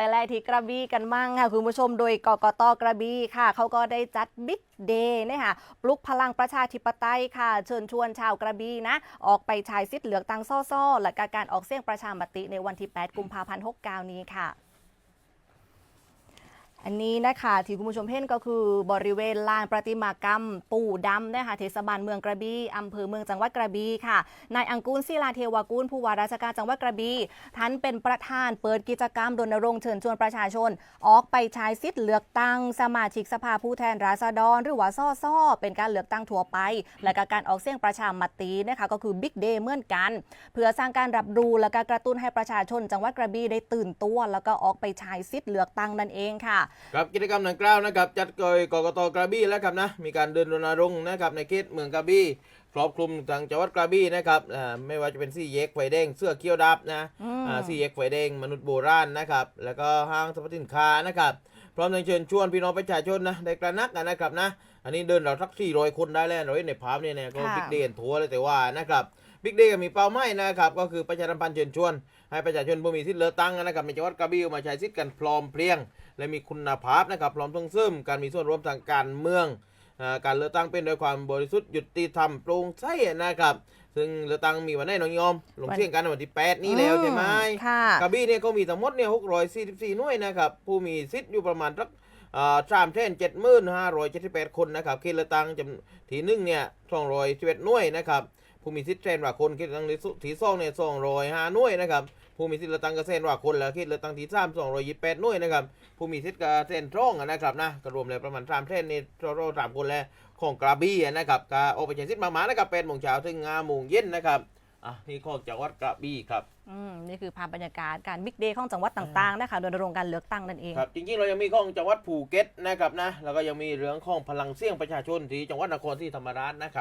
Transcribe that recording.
ไปแลที่กระบี่กันมั่งค่ะคุณผู้ชมโดยกกตกระบี่ค่ะเขาก็ได้จัดบิ๊กเดย์นะคะปลุกพลังประชาธิปไตยค่ะ เชิญชวนชาวกระบี่นะ ออกไปใช้สิทธิ์เลือกตังซ่อๆและการออกเสียงประชามติในวันที่ 8 กุมภาพันธ์ 69 นี้ค่ะ อันนี้นะคะที่คุณผู้ชมเห็นก็คือบริเวณลานประติมากรรม ปู่ดำนะคะเทศบาลเมืองกระบี่อำเภอเมืองจังหวัดกระบี่ค่ะนายอังกูลศิลาเทวากุลผู้ว่าราชการจังหวัดกระบี่ท่านเป็นประธานเปิดกิจกรรมรณรงค์เชิญชวนประชาชน ออกไปใช้สิทธิ์เลือกตั้งสมาชิกสภาผู้แทนราษฎร หรือว่าซ่อซ่อเป็นการเลือกตั้งทั่วไป และกการออกเสียงประชามตินะคะก็คือบิ๊กเดย์เหมือนกัน เพื่อสร้างการรับรู้และกกระตุ้นให้ประชาชน จังหวัดกระบี่ได้ตื่นตัว แล้วก็ออกไปใช้สิทธิ์เลือกตั้งนั่นเองค่ะครับกิจกรรมดังกล่าวนะครับจัดโดยกกตกระบี่แล้วครับนะมีการเดินรณรงค์นะครับในเขตเมืองกระบี่ครอบคลุมทางจังหวัดกระบี่นะครับอ่าไม่ว่าจะเป็นซี่เย็กไฟแดงเสื้อเขียวดับนะอืมอ่าซี่เย็กไฟแดงมนุษย์โบราณนะครับแล้วก็ห้างสรรพสินค้านะครับพร้อมทั้งเชิญชวนพี่น้องประชาชนนะได้กระนักกันนะครับนะอันนี้เดินเราสักสี่ร้อยคนได้แล้วเราเห็นในภาพเนี่ยนะก็บิ๊กเดนทัวร์เลยแต่ว่านะครับบิ๊กเดย์มีเป้าหมายนะครับก็คือประชาสัมพันธ์เชิญชวน ให้ประชาชนผู้มีสิทธิ์เลือกตั้งนะครับในจังหวัดกระบี่มาใช้สิทธิ์กันพร้อมเพรียง และมีคุณภาพนะครับพร้อมทั้งซึ่มการมีส่วนร่วมทางการเมืองอ่าการเลือกตั้งเป็นโดยความบริสุทธิ์ยุติธรรมโปร่งใสนะครับ ซึ่งเลือกตั้งมีวันไหนน้องยอม ลงเสียงกันในวันที่ 8 นี้แล้วใช่ไหมค่ะกระบี่เนี่ยก็มีทั้งหมดเนี่ย644หน่วยนะครับ ผู้มีสิทธิ์อยู่ประมาณสัก สามแสนเจ็ดหมื่นห้าร้อยเจ็ดสิบแปดคนนะครับเขตเลือกตั้งจำทีหนึ่งเนี่ยสองร้อยสิบเอ็ดหน่วยนะครับผู้มีสิทธิ์แทนว่าคนเขตเลือกตั้งที่สองเนี่ยสองร้อยห้าหน่วยนะครับผู้มีสิทธิ์เลือกตั้งเกษตรว่าคนแล้วเขตเลือกตั้งทีสามสองร้อยยี่สิบแปดหน่วยนะครับผู้มีสิทธิ์เกษตรตรงอะนะครับนะก็รวมแล้วประมาณสามเส้นนี่เราสามคนแล้วของกระบี่นะครับก็ออกไปใช้สิทธิ์มาหมานะครับแปดโมงเช้าถึงห้าโมงเย็นนะครับ อะนี่ของจังหวัดกระบี่ครับอืมนี่คือภาพบรรยากาศการบิ๊กเดย์ของจังหวัดต่างๆนะคะโดยรณรงค์การเลือกตั้งนั่นเองครับจริงๆเรายังมีของจังหวัดภูเก็ตนะครับนะแล้วก็ยังมีเรื่องของพลังเสียงประชาชนที่จังหวัดนครศรีธรรมราชนะครับ